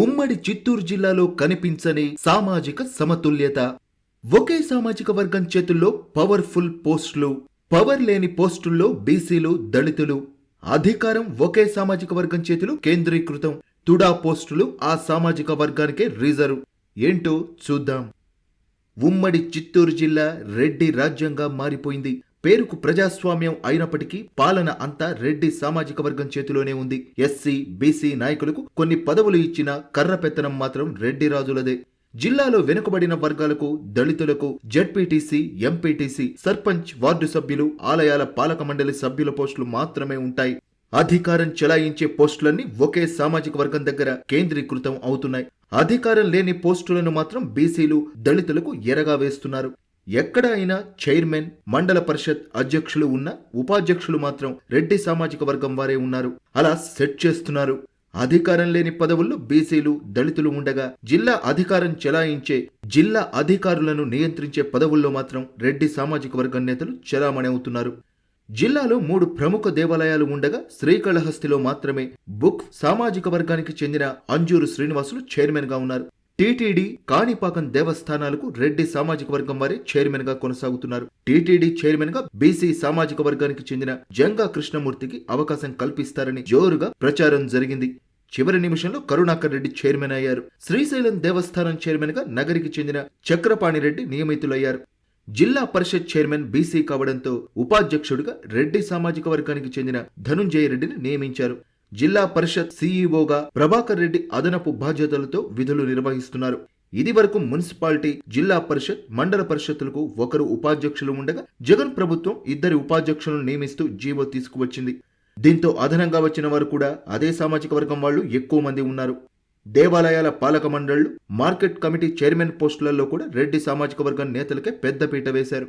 ఉమ్మడి చిత్తూరు జిల్లాలో కనిపించని సామాజిక సమతుల్యత. ఒకే సామాజిక వర్గం చేతుల్లో పవర్ఫుల్ పోస్టులు పవర్ లేని పోస్టుల్లో బీసీలు దళితులు. అధికారం ఒకే సామాజిక వర్గం చేతిలో కేంద్రీకృతం. తుడా పోస్టులు ఆ సామాజిక వర్గానికే రిజర్వ్ ఏంటో చూద్దాం. ఉమ్మడి చిత్తూరు జిల్లా రెడ్డి రాజ్యంగా మారిపోయింది. పేరుకు ప్రజాస్వామ్యం అయినప్పటికీ పాలన అంతా రెడ్డి సామాజిక వర్గం చేతిలోనే ఉంది. ఎస్సీ బీసీ నాయకులకు కొన్ని పదవులు ఇచ్చిన కర్రపెత్తనం మాత్రం రెడ్డి రాజులదే. జిల్లాలో వెనుకబడిన వర్గాలకు దళితులకు జడ్పీటీసీ ఎంపీటీసీ సర్పంచ్ వార్డు సభ్యులు ఆలయాల పాలక మండలి సభ్యుల పోస్టులు మాత్రమే ఉంటాయి. అధికారం చెలాయించే పోస్టులన్నీ ఒకే సామాజిక వర్గం దగ్గర కేంద్రీకృతం అవుతున్నాయి. అధికారం లేని పోస్టులను మాత్రం బీసీలు దళితులకు ఎరగా వేస్తున్నారు ఎక్కడ అయినా చైర్మన్ మండల పరిషత్ అధ్యక్షులు ఉన్న ఉపాధ్యక్షులు మాత్రం రెడ్డి సామాజిక వర్గం వారే ఉన్నారు. అలా సెట్ చేస్తున్నారు. అధికారం లేని పదవుల్లో బీసీలు దళితులు ఉండగా జిల్లా అధికారం చెలాయించే జిల్లా అధికారులను నియంత్రించే పదవుల్లో మాత్రం రెడ్డి సామాజిక వర్గం నేతలు చెలామణి అవుతున్నారు. జిల్లాలో మూడు ప్రముఖ దేవాలయాలు ఉండగా శ్రీకాళహస్తిలో మాత్రమే బుక్ సామాజిక వర్గానికి చెందిన అంజూరు శ్రీనివాసులు చైర్మన్గా ఉన్నారు. టీటీడీ కాణిపాకం దేవస్థానాలకు రెడ్డి సామాజిక వర్గం వారే చైర్మన్గా కొనసాగుతున్నారు. టీటీడీ చైర్మన్గా బీసీ సామాజిక వర్గానికి చెందిన జంగా కృష్ణమూర్తికి అవకాశం కల్పిస్తారని జోరుగా ప్రచారం జరిగింది. చివరి నిమిషంలో కరుణాకర్ రెడ్డి చైర్మన్ అయ్యారు. శ్రీశైలం దేవస్థానం చైర్మన్గా నగరికి చెందిన చక్రపాణి రెడ్డి నియమితులయ్యారు. జిల్లా పరిషత్ చైర్మన్ బీసీ కావడంతో ఉపాధ్యక్షుడిగా రెడ్డి సామాజిక వర్గానికి చెందిన ధనుంజయ రెడ్డిని నియమించారు. జిల్లా పరిషత్ సీఈఓగా ప్రభాకర్ రెడ్డి అదనపు బాధ్యతలతో విధులు నిర్వహిస్తున్నారు. ఇది వరకు మున్సిపాలిటీ జిల్లా పరిషత్ మండల పరిషత్తులకు ఒకరు ఉపాధ్యక్షులు ఉండగా జగన్ ప్రభుత్వం ఇద్దరి ఉపాధ్యక్షులను నియమిస్తూ జీవో తీసుకువచ్చింది. దీంతో అదనంగా వచ్చిన వారు కూడా అదే సామాజిక వర్గం వాళ్ళు ఎక్కువ మంది ఉన్నారు. దేవాలయాల పాలక మండళ్ళు మార్కెట్ కమిటీ చైర్మన్ పోస్టులలో కూడా రెడ్డి సామాజిక వర్గం నేతలకే పెద్దపీట వేశారు.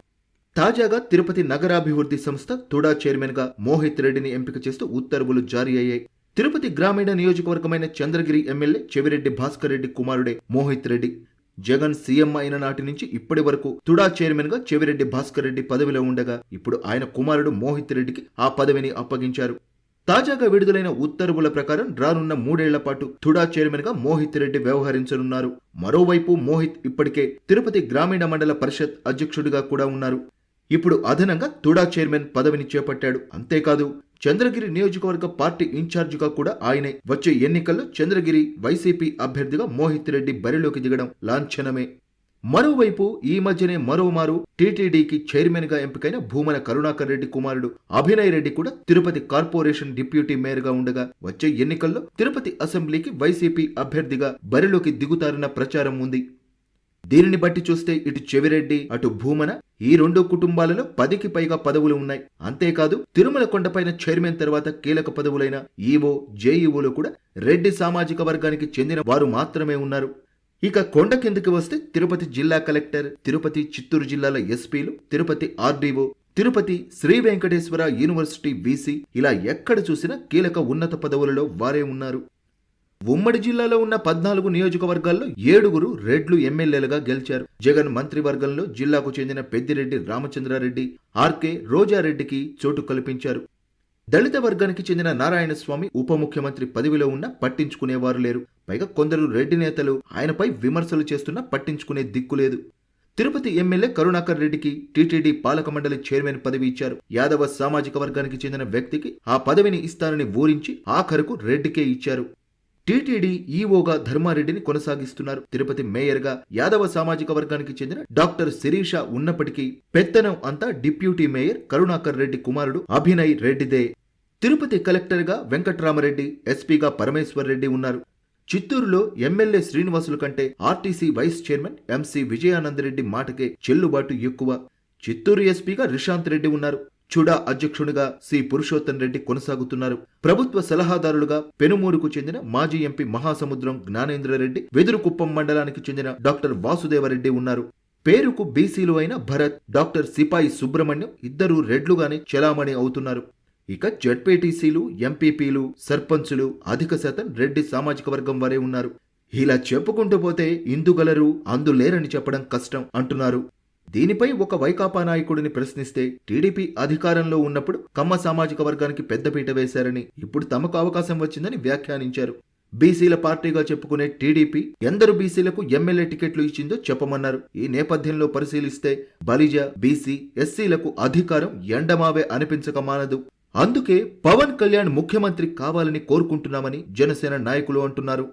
తాజాగా తిరుపతి నగరాభివృద్ధి సంస్థ తుడా చైర్మన్గా మోహిత్ రెడ్డిని ఎంపిక చేస్తూ ఉత్తర్వులు జారీ అయ్యాయి. తిరుపతి గ్రామీణ నియోజకవర్గమైన చంద్రగిరి ఎమ్మెల్యే చెవిరెడ్డి భాస్కర్ రెడ్డి కుమారుడే మోహిత్ రెడ్డి. జగన్ సీఎం అయిన నాటి నుంచి ఇప్పటి వరకు తుడా చైర్మన్గా చెవిరెడ్డి భాస్కర్ రెడ్డి పదవిలో ఉండగా ఇప్పుడు ఆయన కుమారుడు మోహిత్ రెడ్డికి ఆ పదవిని అప్పగించారు. తాజాగా విడుదలైన ఉత్తర్వుల ప్రకారం రానున్న మూడేళ్ళ పాటు తుడా చైర్మన్గా మోహిత్ రెడ్డి వ్యవహరించనున్నారు. మరోవైపు మోహిత్ ఇప్పటికే తిరుపతి గ్రామీణ మండల పరిషత్ అధ్యక్షుడిగా కూడా ఉన్నారు. ఇప్పుడు అదనంగా తుడా చైర్మన్ పదవిని చేపట్టాడు. అంతేకాదు చంద్రగిరి నియోజకవర్గ పార్టీ ఇన్ఛార్జిగా కూడా ఆయనే. వచ్చే ఎన్నికల్లో చంద్రగిరి వైసీపీ అభ్యర్థిగా మోహిత్ రెడ్డి బరిలోకి దిగడం లాంఛనమే. మరోవైపు ఈ మధ్యనే మరోమారు టీటీడీకి చైర్మన్గా ఎంపికైన భూమన కరుణాకర్ రెడ్డి కుమారుడు అభినయ్ రెడ్డి కూడా తిరుపతి కార్పొరేషన్ డిప్యూటీ మేయర్గా ఉండగా వచ్చే ఎన్నికల్లో తిరుపతి అసెంబ్లీకి వైసీపీ అభ్యర్థిగా బరిలోకి దిగుతారన్న ప్రచారం ఉంది. దీనిని బట్టి చూస్తే ఇటు చెవిరెడ్డి అటు భూమన ఈ రెండు కుటుంబాలలో పదికి పైగా పదవులు ఉన్నాయి. అంతేకాదు తిరుమల కొండపైన చైర్మన్ తర్వాత కీలక పదవులైన ఈవో జేఈఓలు కూడా రెడ్డి సామాజిక వర్గానికి చెందిన వారు మాత్రమే ఉన్నారు. ఇక కొండ కిందకి వస్తే తిరుపతి జిల్లా కలెక్టర్ తిరుపతి చిత్తూరు జిల్లాల ఎస్పీలు Tirupati RDO Tirupati Shri Venkateswara university VC ఇలా ఎక్కడ చూసినా కీలక ఉన్నత పదవులలో వారే ఉన్నారు. ఉమ్మడి జిల్లాలో ఉన్న పద్నాలుగు నియోజకవర్గాల్లో ఏడుగురు రెడ్లు ఎమ్మెల్యేలుగా గెలిచారు. జగన్ మంత్రివర్గంలో జిల్లాకు చెందిన పెద్దిరెడ్డి రామచంద్రారెడ్డి ఆర్కే రోజారెడ్డికి చోటు కల్పించారు. దళిత వర్గానికి చెందిన నారాయణస్వామి ఉప ముఖ్యమంత్రి పదవిలో ఉన్న పట్టించుకునేవారు లేరు. పైగా కొందరు రెడ్డి నేతలు ఆయనపై విమర్శలు చేస్తున్నా పట్టించుకునే దిక్కులేదు తిరుపతి ఎమ్మెల్యే కరుణాకర్ రెడ్డికి టీటీడీ పాలక మండలి చైర్మన్ పదవి ఇచ్చారు. యాదవ సామాజిక వర్గానికి చెందిన వ్యక్తికి ఆ పదవిని ఇస్తానని ఊరించి ఆఖరుకు రెడ్డికే ఇచ్చారు. టీటీడీ ఈఓగా ధర్మారెడ్డిని కొనసాగిస్తున్నారు. తిరుపతి మేయర్గా యాదవ సామాజిక వర్గానికి చెందిన డాక్టర్ శిరీష ఉన్నప్పటికీ పెత్తనం అంతా డిప్యూటీ మేయర్ కరుణాకర్ రెడ్డి కుమారుడు అభినయ్ రెడ్డిదే. తిరుపతి కలెక్టర్గా వెంకట్రామరెడ్డి ఎస్పీగా పరమేశ్వర్ రెడ్డి ఉన్నారు. చిత్తూరులో ఎమ్మెల్యే శ్రీనివాసులు కంటే RTC vice chairman MC Vijayanandareddy మాటకే చెల్లుబాటు ఎక్కువ. చిత్తూరు ఎస్పీగా రిషాంత్ రెడ్డి ఉన్నారు. చుడా అధ్యక్షుడిగా సి. పురుషోత్తం రెడ్డి కొనసాగుతున్నారు. ప్రభుత్వ సలహాదారులుగా పెనుమూరుకు చెందిన మాజీ ఎంపీ మహాసముద్రం జ్ఞానేంద్రరెడ్డి వెదురుకుప్పం మండలానికి చెందిన డాక్టర్ వాసుదేవరెడ్డి ఉన్నారు. పేరుకు బీసీలు అయిన భరత్ డాక్టర్ సిపాయి సుబ్రహ్మణ్యం ఇద్దరు రెడ్లుగానే చెలామణి అవుతున్నారు. ఇక జడ్పీటీసీలు ఎంపీపీలు సర్పంచులు అధిక శాతం రెడ్డి సామాజిక వర్గం వారే ఉన్నారు. ఇలా చెప్పుకుంటూ పోతే ఇందుగలరు అందులేరని చెప్పడం కష్టం అంటున్నారు. దీనిపై ఒక వైకాపా నాయకుడిని ప్రశ్నిస్తే టీడీపీ అధికారంలో ఉన్నప్పుడు కమ్మ సామాజిక వర్గానికి పెద్దపీట వేశారని ఇప్పుడు తమకు అవకాశం వచ్చిందని వ్యాఖ్యానించారు. బీసీల పార్టీగా చెప్పుకునే టీడీపీ ఎందరు బీసీలకు ఎమ్మెల్యే టికెట్లు ఇచ్చిందో చెప్పమన్నారు. ఈ నేపథ్యంలో పరిశీలిస్తే బలిజ బీసీ ఎస్సీలకు అధికారం ఎండమావే అనిపించక మానదు. అందుకే పవన్ కళ్యాణ్ ముఖ్యమంత్రి కావాలని కోరుకుంటున్నామని జనసేన నాయకులు అంటున్నారు.